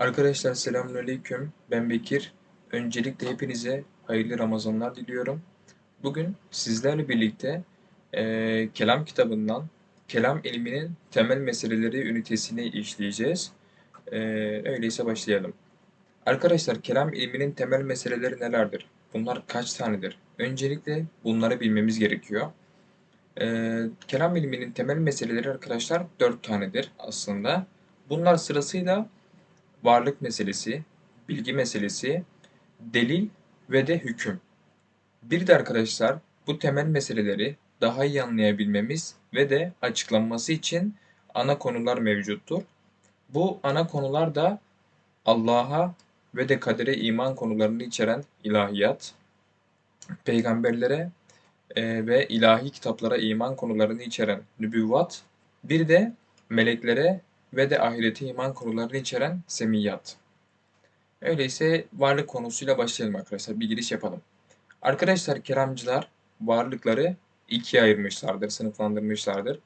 Arkadaşlar selamünaleyküm. Ben Bekir. Öncelikle hepinize hayırlı Ramazanlar diliyorum. Bugün sizlerle birlikte eee, kelam kitabından kelam ilminin temel meseleleri ünitesini işleyeceğiz. Eee, öyleyse başlayalım. Arkadaşlar kelam ilminin temel meseleleri nelerdir? Bunlar kaç tanedir? Öncelikle bunları bilmemiz gerekiyor. Eee, kelam ilminin temel meseleleri arkadaşlar dört tanedir aslında. Bunlar sırasıyla varlık meselesi, bilgi meselesi, delil ve de hüküm. Bir de arkadaşlar bu temel meseleleri daha iyi anlayabilmemiz ve de açıklanması için ana konular mevcuttur. Bu ana konular da Allah'a ve de kadere iman konularını içeren ilahiyat, peygamberlere e, ve ilahi kitaplara iman konularını içeren nübüvvat, bir de meleklere ve de ahirete iman konularını içeren semiyat. Öyleyse varlık konusuyla başlayalım arkadaşlar. Bir giriş yapalım. Arkadaşlar keramcılar varlıkları ikiye ayırmışlardır, sınıflandırmışlardır.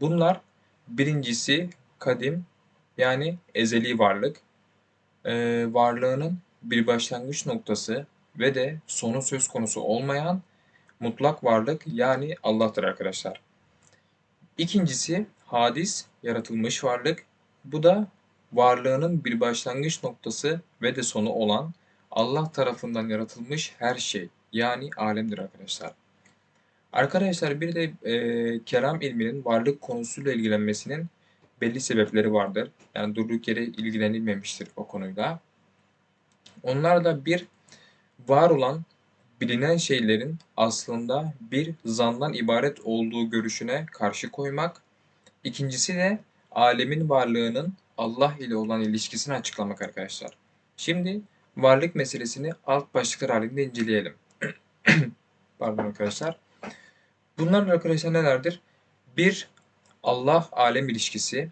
Bunlar birincisi kadim yani ezeli varlık. Ee, varlığının bir başlangıç noktası ve de sonu söz konusu olmayan mutlak varlık yani Allah'tır arkadaşlar. İkincisi hadis, yaratılmış varlık. Bu da varlığının bir başlangıç noktası ve de sonu olan Allah tarafından yaratılmış her şey yani alemdir arkadaşlar. Arkadaşlar bir de e, kelam ilminin varlık konusuyla ilgilenmesinin belli sebepleri vardır. Yani durduk yere ilgilenilmemiştir o konuyla. Onlar da bir var olan bilinen şeylerin aslında bir zandan ibaret olduğu görüşüne karşı koymak. İkincisi de alemin varlığının Allah ile olan ilişkisini açıklamak arkadaşlar. Şimdi varlık meselesini alt başlıklar halinde inceleyelim. Pardon arkadaşlar. Bunlar arkadaşlar nelerdir? Bir, Allah alem ilişkisi.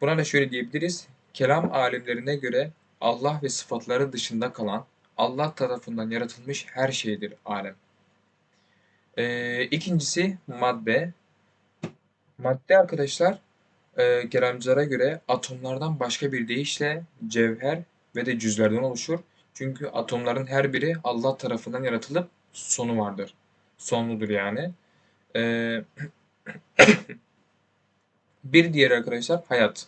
Buna da şöyle diyebiliriz. Kelam alimlerine göre Allah ve sıfatları dışında kalan Allah tarafından yaratılmış her şeydir alem. Ee, ikincisi madde. Madde arkadaşlar e, kelamcılara göre atomlardan başka bir deyişle cevher ve de cüzlerden oluşur. Çünkü atomların her biri Allah tarafından yaratılıp sonu vardır. Sonludur yani. Ee, bir diğer arkadaşlar hayat.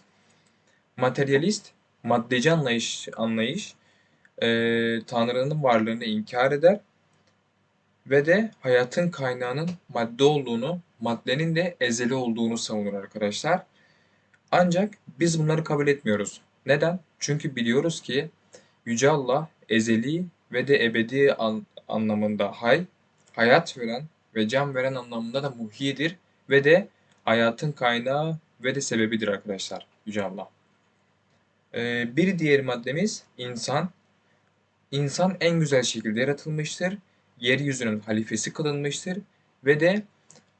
Materyalist, maddeci anlayış, anlayış e, Tanrı'nın varlığını inkar eder ve de hayatın kaynağının madde olduğunu, maddenin de ezeli olduğunu savunur arkadaşlar. Ancak biz bunları kabul etmiyoruz. Neden? Çünkü biliyoruz ki Yüce Allah ezeli ve de ebedi an anlamında hay, hayat veren ve can veren anlamında da muhidir ve de hayatın kaynağı ve de sebebidir arkadaşlar Yüce Allah. Ee, bir diğer maddemiz insan. İnsan en güzel şekilde yaratılmıştır. Yeryüzünün halifesi kılınmıştır ve de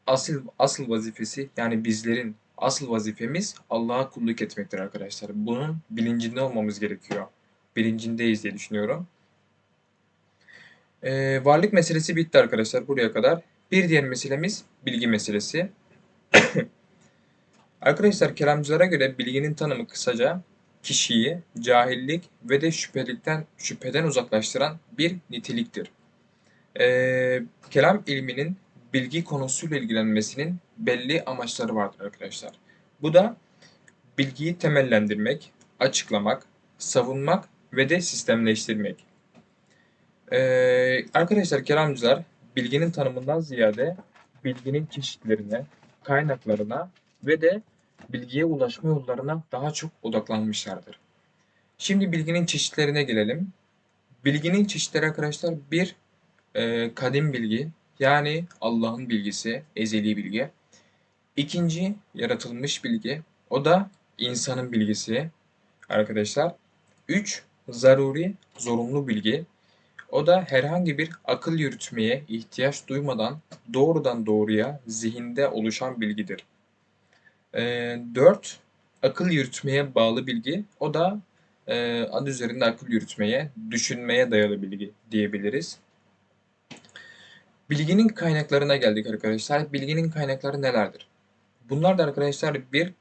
asıl asıl vazifesi yani bizlerin asıl vazifemiz Allah'a kulluk etmektir arkadaşlar. Bunun bilincinde olmamız gerekiyor. Bilincindeyiz diye düşünüyorum. Ee, varlık meselesi bitti arkadaşlar buraya kadar. Bir diğer meselemiz bilgi meselesi. arkadaşlar kelamcılara göre bilginin tanımı kısaca kişiyi cahillik ve de şüphelikten şüpheden uzaklaştıran bir niteliktir. Ee, kelam ilminin bilgi konusuyla ilgilenmesinin belli amaçları vardır arkadaşlar. Bu da bilgiyi temellendirmek, açıklamak, savunmak ve de sistemleştirmek. Ee, arkadaşlar kelamcılar bilginin tanımından ziyade bilginin çeşitlerine, kaynaklarına ve de bilgiye ulaşma yollarına daha çok odaklanmışlardır. Şimdi bilginin çeşitlerine gelelim. Bilginin çeşitleri arkadaşlar bir e, kadim bilgi yani Allah'ın bilgisi, ezeli bilgi. İkinci yaratılmış bilgi o da insanın bilgisi arkadaşlar. Üç zaruri, zorunlu bilgi. O da herhangi bir akıl yürütmeye ihtiyaç duymadan doğrudan doğruya zihinde oluşan bilgidir. E, 4. Akıl yürütmeye bağlı bilgi. O da e, adı üzerinde akıl yürütmeye, düşünmeye dayalı bilgi diyebiliriz. Bilginin kaynaklarına geldik arkadaşlar. Bilginin kaynakları nelerdir? Bunlar da arkadaşlar bir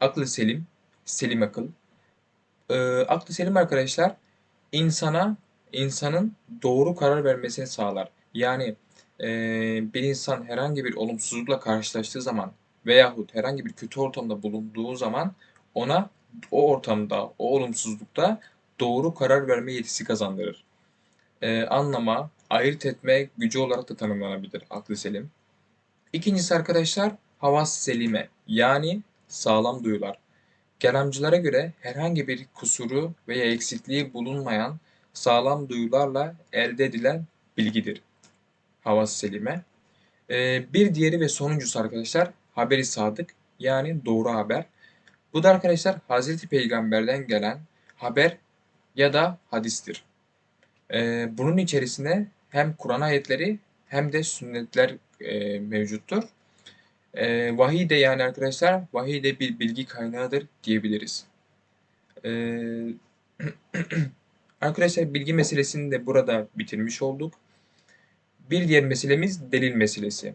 aklı selim, selim akıl. Ee, aklı selim arkadaşlar insana insanın doğru karar vermesini sağlar. Yani e, bir insan herhangi bir olumsuzlukla karşılaştığı zaman veyahut herhangi bir kötü ortamda bulunduğu zaman ona o ortamda, o olumsuzlukta doğru karar verme yetisi kazandırır. Ee, anlama, ayırt etme gücü olarak da tanımlanabilir aklı selim. İkincisi arkadaşlar havas selime yani sağlam duyular. Kelamcılara göre herhangi bir kusuru veya eksikliği bulunmayan sağlam duyularla elde edilen bilgidir. Havas selime. Ee, bir diğeri ve sonuncusu arkadaşlar haberi sadık yani doğru haber. Bu da arkadaşlar Hazreti Peygamber'den gelen haber ya da hadistir. Ee, bunun içerisinde hem Kur'an ayetleri hem de sünnetler e, mevcuttur. E, vahiy de yani arkadaşlar vahiy de bir bilgi kaynağıdır diyebiliriz. E, arkadaşlar bilgi meselesini de burada bitirmiş olduk. Bir diğer meselemiz delil meselesi.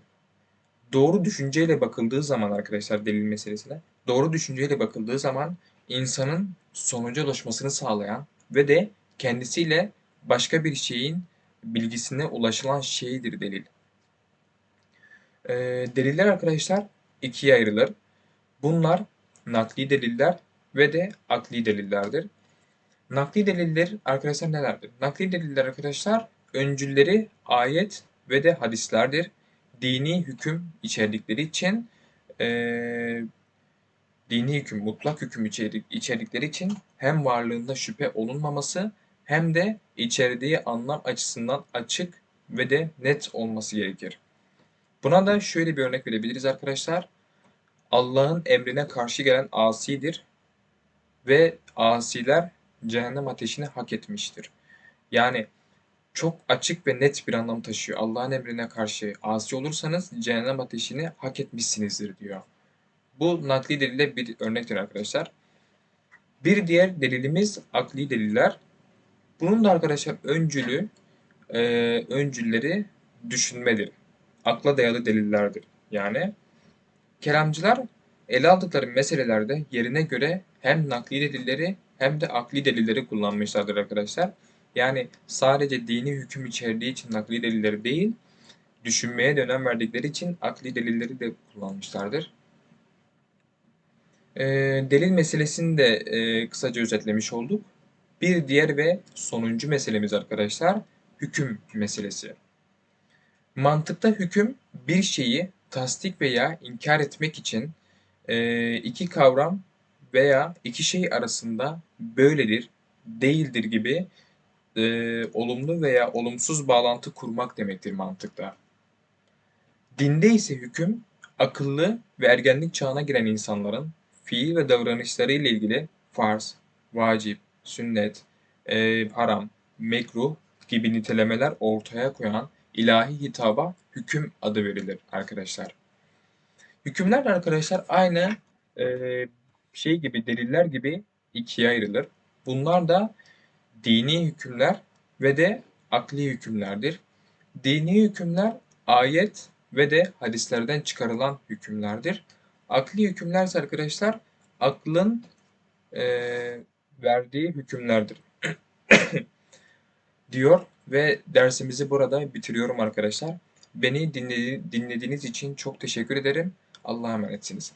Doğru düşünceyle bakıldığı zaman arkadaşlar delil meselesine, doğru düşünceyle bakıldığı zaman insanın sonuca ulaşmasını sağlayan ve de kendisiyle başka bir şeyin bilgisine ulaşılan şeydir delil. E, deliller arkadaşlar ikiye ayrılır. Bunlar nakli deliller ve de akli delillerdir. Nakli deliller arkadaşlar nelerdir? Nakli deliller arkadaşlar öncülleri ayet ve de hadislerdir. Dini hüküm içerdikleri için e, dini hüküm, mutlak hüküm içerik, içerdikleri için hem varlığında şüphe olunmaması hem de içerdiği anlam açısından açık ve de net olması gerekir. Buna da şöyle bir örnek verebiliriz arkadaşlar. Allah'ın emrine karşı gelen asidir ve asiler cehennem ateşini hak etmiştir. Yani çok açık ve net bir anlam taşıyor. Allah'ın emrine karşı asi olursanız cehennem ateşini hak etmişsinizdir diyor. Bu nakli delile bir örnektir arkadaşlar. Bir diğer delilimiz akli deliller. Bunun da arkadaşlar öncülü, e, öncülleri düşünmedir akla dayalı delillerdir. Yani kelamcılar ele aldıkları meselelerde yerine göre hem nakli delilleri hem de akli delilleri kullanmışlardır arkadaşlar. Yani sadece dini hüküm içerdiği için nakli delilleri değil, düşünmeye de önem verdikleri için akli delilleri de kullanmışlardır. E, delil meselesini de e, kısaca özetlemiş olduk. Bir diğer ve sonuncu meselemiz arkadaşlar hüküm meselesi. Mantıkta hüküm bir şeyi tasdik veya inkar etmek için e, iki kavram veya iki şey arasında böyledir, değildir gibi e, olumlu veya olumsuz bağlantı kurmak demektir mantıkta. Dinde ise hüküm akıllı ve ergenlik çağına giren insanların fiil ve davranışları ile ilgili farz, vacip, sünnet, e, haram, mekruh gibi nitelemeler ortaya koyan ilahi hitaba hüküm adı verilir arkadaşlar. Hükümler arkadaşlar aynı e, şey gibi deliller gibi ikiye ayrılır. Bunlar da dini hükümler ve de akli hükümlerdir. Dini hükümler ayet ve de hadislerden çıkarılan hükümlerdir. Akli hükümler ise arkadaşlar aklın e, verdiği hükümlerdir. diyor ve dersimizi burada bitiriyorum arkadaşlar. Beni dinlediğiniz için çok teşekkür ederim. Allah'a emanetsiniz.